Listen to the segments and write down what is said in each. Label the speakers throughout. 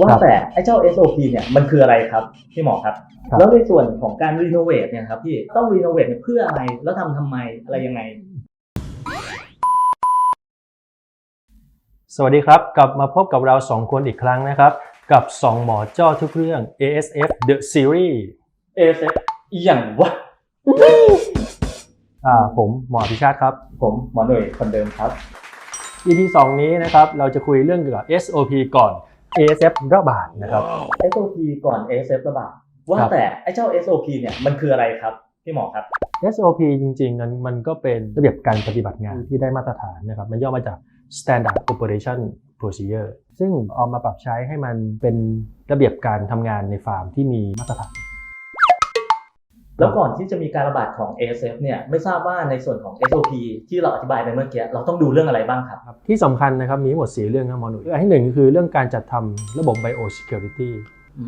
Speaker 1: ว่า
Speaker 2: ครับ
Speaker 1: แต่ไอ้เจ้า SOP เนี่ยมันคืออะไรครับพี่หมอครับ
Speaker 2: ครับ
Speaker 1: แล้วในส่วนของการรีโนเวทเนี่ยครับพี่ต้องรีโนเวทเนี่ยเพื่ออะไรแล้วทำทำไมอะไรยังไง
Speaker 2: สวัสดีครับ กลับมาพบกับเรา 2 คนอีกครั้งนะครับ กับ 2 หมอเจ้าทุกเรื่อง ASF The Series
Speaker 1: ASF อหย่างวะ
Speaker 2: อ่าผมหมอพิชาติครับ
Speaker 1: ผมหมอหน่วยคนเดิมครับ
Speaker 2: EP 2 นี้นะครับเราจะคุยเรื่องเกี่ยวกับ SOP ก่อน ASF ระบาดนะครับ
Speaker 1: SOP ก่อน ASF ระบาดว่า
Speaker 2: ครับ
Speaker 1: แต่ไอ้เจ้า SOP เนี่ยมันคืออะไรครับพี่หมอครับ
Speaker 2: SOP จริงๆนั้นมันก็เป็นระเบียบการปฏิบัติงานที่ได้มาตรฐานนะครับ มันย่อมาจาก Standard Operation Procedure ซึ่งเอามาปรับใช้ให้มันเป็นระเบียบการทำงานในฟาร์มที่มีมาตรฐาน
Speaker 1: แล้วก่อนที่จะมีการระบาดของ ASF เนี่ยไม่ทราบว่าในส่วนของ SOP ที่เราอธิบายไปเมื่อกี้เราต้องดูเรื่องอะไรบ้างครับ
Speaker 2: ที่สำคัญนะครับมีทั้งหมด 4 เรื่องนะหมอหนุ่ยอันที่หนึ่งคือเรื่องการจัดทำระบบ biosecurity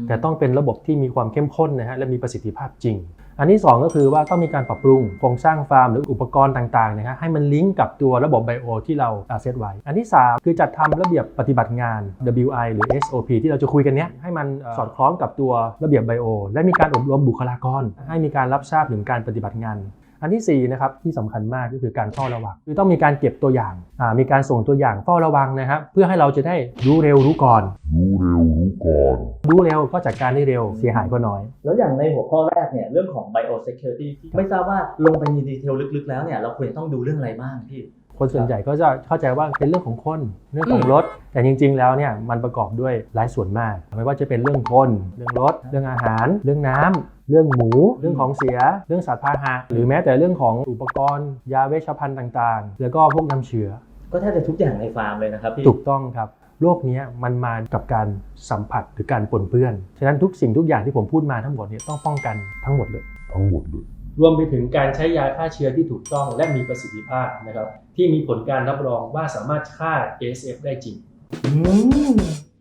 Speaker 2: แต่ต้องเป็นระบบที่มีความเข้มข้นนะฮะและมีประสิทธิภาพจริง อันที่ 2 ก็คือว่าต้องมีการปรับปรุงโครงสร้างฟาร์มหรืออุปกรณ์ต่างๆนะฮะให้มันลิงก์กับตัวระบบไบโอที่เราเซตไว้ อันที่ 3 คือจัดทำระเบียบปฏิบัติงาน WI หรือ SOP ที่เราจะคุยกันเนี้ยให้มันสอดคล้องกับตัวระเบียบไบโอและมีการอบรมบุคลากร ให้มีการรับทราบถึงการปฏิบัติงาน อันที่4นะครับที่สำคัญมากก็คือการเฝ้าระวัง คือต้องมีการเก็บตัวอย่างอ่ามีการส่งตัวอย่างเฝ้าระวังนะครับ เพื่อให้เราจะได้รู้เร็วรู้ก่อน
Speaker 3: รู้เร็วรู้ก่อน
Speaker 2: รู้เร็วก็จัดการได้เร็วเสียหายก็น้อย
Speaker 1: แล้วอย่างในหัวข้อแรกเนี่ยเรื่องของ biosecurity ที่ไม่ทราบว่าลงไปในดีเทลลึกๆ แล้วเนี่ยเราควรจะต้องดูเรื่องอะไรบ้างพี่
Speaker 2: คนส่วนใหญ่ก็จะเข้าใจว่าเป็นเรื่องของคนเรื่องของรถ แต่จริง ๆ แล้วเนี่ยมันประกอบด้วยหลายส่วนมาก ไม่ว่าจะเป็นเรื่องคน เรื่องรถ เรื่องอาหาร เรื่องน้ำ เรื่องหมู เรื่องของเสีย เรื่องสัตว์พาหะหรือแม้แต่เรื่องของอุปกรณ์ ยาเวชภัณฑ์ต่างๆ แล้วก็พวกน้ำเชื้อ
Speaker 1: ก็แทบจะทุกอย่างในฟาร์มเลยนะครับพี่
Speaker 2: ถูกต้องครับโรคเนี้ยมันมากับการสัมผัสหรือการปนเปื้อน ฉะนั้นทุกสิ่งทุกอย่างที่ผมพูดมาทั้งหมดเนี่ยต้องป้องกันทั้งหมดเลย
Speaker 3: ทั้งหมดเลย
Speaker 2: รวมไปถึงการใช้ยาฆ่าเชื้อที่ถูกต้องและมีประสิทธิภาพนะครับ ที่มีผลการรับรองว่าสามารถฆ่า ASF ได้จริง
Speaker 1: อืม
Speaker 2: ครับ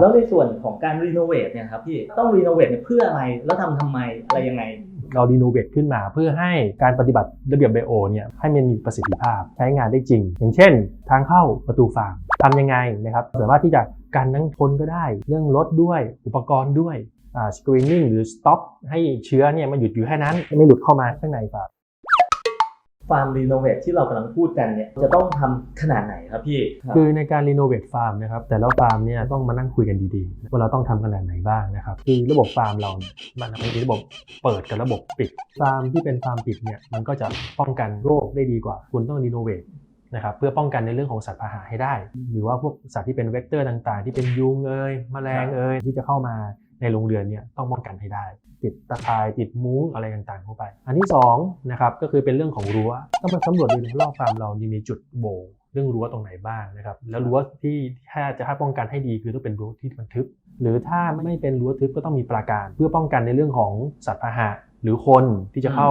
Speaker 1: แล้วในส่วนของการรีโนเวทเนี่ยครับพี่ต้องรีโนเวทเนี่ยเพื่ออะไรแล้วทำทำไมอะไรยังไง
Speaker 2: เราดีโนเวทขึ้นมาเพื่อให้การปฏิบัติระเบียบไบโอเนี่ยให้มันมีประสิทธิภาพใช้งานได้จริง อย่างเช่น ทางเข้าประตูฟาร์มทำยังไงนะครับสามารถที่จะกันทั้งคนก็ได้ เรื่องรถด้วยอุปกรณ์ด้วยอ่า screening หรือ stop ให้เชื้อเนี่ยมันหยุดอยู่แค่นั้น ไม่หลุดเข้ามาข้างในฟาร์ม
Speaker 1: ฟาร์มรีโนเวทที่เรากำลังพูดกันเนี่ยจะต้องทำขนาดไหนครับพี่
Speaker 2: คือในการรีโนเวทฟาร์มนะครับแต่ละฟาร์มเนี่ยต้องมานั่งคุยกันดีๆว่าเราต้องทำขนาดไหนบ้างนะครับคือระบบฟาร์มเราเนี่ยมันเป็นระบบเปิดกับระบบปิด ฟาร์มที่เป็นฟาร์มปิดเนี่ยมันก็จะป้องกันโรคได้ดีกว่า คุณต้องรีโนเวทนะครับเพื่อป้องกันในเรื่องของสัตว์พาหะให้ได้ หรือว่าพวกสัตว์ที่เป็นเวกเตอร์ต่างๆ ที่เป็นยุงเอ่ยแมลงเอ่ยที่จะเข้ามา ในโรงเรือนเนี่ยต้องป้องกันให้ได้ ติดตะข่ายติดมุ้งอะไรต่างๆเข้าไป อันที่สองนะครับก็คือเป็นเรื่องของรั้วต้องไปสำรวจดูในรอบฟาร์มเรานี่มีจุดโบว์เรื่องรั้วตรงไหนบ้างนะครับแล้วรั้วที่ถ้าจะให้ป้องกันให้ดีคือต้องเป็นรั้วที่มันทึบ หรือถ้าไม่เป็นรั้วทึบก็ต้องมีปราการเพื่อป้องกันในเรื่องของสัตว์พาหะหรือคนที่จะเข้า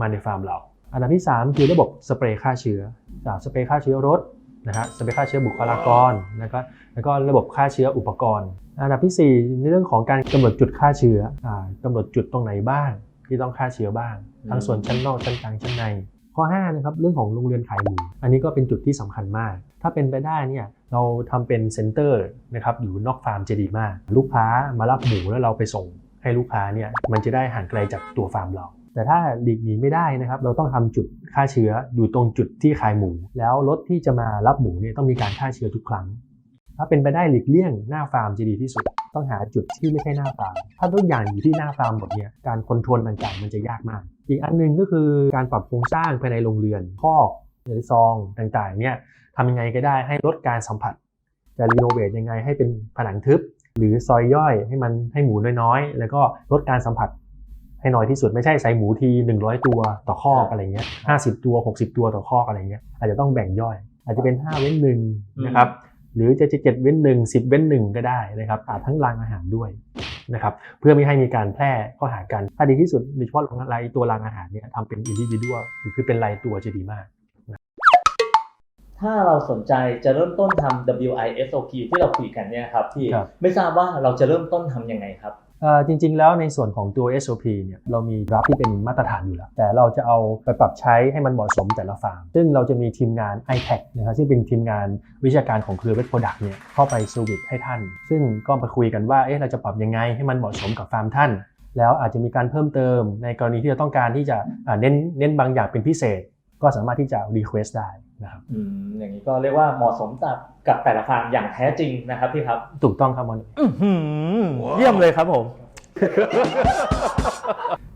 Speaker 2: มาในฟาร์มเรา อันดับที่ 3 คือระบบสเปรย์ฆ่าเชื้อจากสเปรย์ฆ่าเชื้อรถ นะฮะสเปรย์ฆ่าเชื้อบุคลากรนะครับแล้วก็ระบบฆ่าเชื้ออุปกรณ์ อันดับทีสี่4 ในเรื่องของการกำหนดจุดฆ่าเชื้ออ่ากำหนดจุดตรงไหนบ้าง ที่ต้องฆ่าเชื้อบ้าง ทั้งส่วนชั้นนอกชั้นกลางชั้นใน ข้อ5นะครับเรื่องของโรงเรือนขายหมูอันนี้ก็เป็นจุดที่สำคัญมาก ถ้าเป็นไปได้เนี่ยเราทำเป็นเซ็นเตอร์นะครับอยู่นอกฟาร์มจะดีมาก ลูกค้ามารับหมูแล้วเราไปส่งให้ลูกค้าเนี่ยมันจะได้ห่างไกลจากตัวฟาร์มเราแต่ถ้าหลีกหนีไม่ได้นะครับเราต้องทำจุดฆ่าเชื้ออยู่ตรงจุดที่ขายหมู แล้วรถที่จะมารับหมูเนี่ยต้องมีการฆ่าเชื้อทุกครั้ง ถ้าเป็นไปได้หลีกเลี่ยงหน้าฟาร์มจะดีที่สุด ต้องหาจุดที่ไม่ใช่หน้าฟาร์ม ถ้าทุกอย่างอยู่ที่หน้าฟาร์มหมดเนี่ยการคอนโทรลต่างๆมันจะยากมาก อีกอันหนึงก็คือการปรับโครงสร้างภายในโรงเรือนคอกหรือซองต่างๆเนี่ยทำยังไงก็ได้ให้ลดการสัมผัสจะรีโนเวทยังไงให้เป็นผนังทึบ หรือซอยย่อยให้มันให้หมูน้อยๆ แล้วก็ลดการสัมผัส ให้น้อยที่สุดไม่ใช่ใส่หมูที 100 ตัวต่อคอกอะไรเงี้ย50 ตัว 60 ตัวต่อคอกอะไรเงี้ยอาจจะต้องแบ่งย่อย อาจจะเป็น 5 เว้นหนึ่งนะครับหรือจะจะเจ็ดเว้นหนึ่งสิบเว้นหนึ่งก็ได้นะครับอาจทั้งรางอาหารด้วยนะครับเพื่อไม่ให้มีการแพร่เข้าหากันถ้าดีที่สุดโดยเฉพาะรายตัวรางอาหารเนี่ยทำเป็นอินดิวิด a l หรือคือเป็นรายตัวจะดีมาก
Speaker 1: ถ้าเราสนใจจะเริ่มต้นทำ WI SOP ที่เราคุยกันเนี่ยครับพี่
Speaker 2: ครับ
Speaker 1: ไม่ทราบว่าเราจะเริ่มต้นทำยังไงครับ
Speaker 2: เอ่อ จริงๆ แล้วในส่วนของตัว SOP เนี่ยเรามีรับที่เป็นมาตรฐานอยู่แล้ว แต่เราจะเอาไปปรับใช้ให้มันเหมาะสมแต่ละฟาร์ม ซึ่งเราจะมีทีมงาน i t e c นะครับซึ่งเป็นทีมงานวิชาการของเครือเวทโปรดักต์เนี่ยเข้าไปสวิตให้ท่าน ซึ่งก็ไปคุยกันว่าเอ๊ะเราจะปรับยังไงให้มันเหมาะสมกับฟาร์มท่าน แล้วอาจจะมีการเพิ่มเติมในกรณีที่เราต้องการที่จะเน้นเน้นบางอย่างเป็นพิเศษ ก็สามารถที่จะ request ได้ นะครับ
Speaker 1: อืมอย่างนี้ก็เรียกว่าเหมาะสมกับกับแต่ละฟาร์มอย่างแท้จริงนะครับพี่ครับ
Speaker 2: ถูกต้องครับมอน
Speaker 1: อื้อหือเยี่ยมเลยครับผม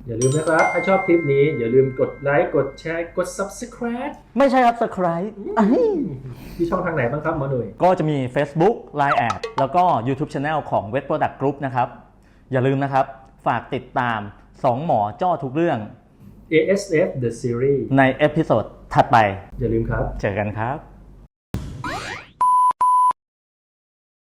Speaker 2: อย่าลืมนะครับ ถ้าชอบคลิปนี้ อย่าลืมกดไลค์กดแชร์กด subscribe
Speaker 1: ไม่ใช่ครับ subscribe
Speaker 2: ที่ช่องทางไหนบ้างครับหมอหนุ่ย
Speaker 1: ก็จะมี Facebook Line แอดแล้วก็ YouTube Channel ของ Wet Product Group นะครับ อย่าลืมนะครับ ฝากติดตาม 2 หมอจ้อทุกเรื่อง
Speaker 2: ASF The Series
Speaker 1: ในเอพิโซดถัดไป
Speaker 2: อย่าลืมครับ
Speaker 1: เจอกันครับ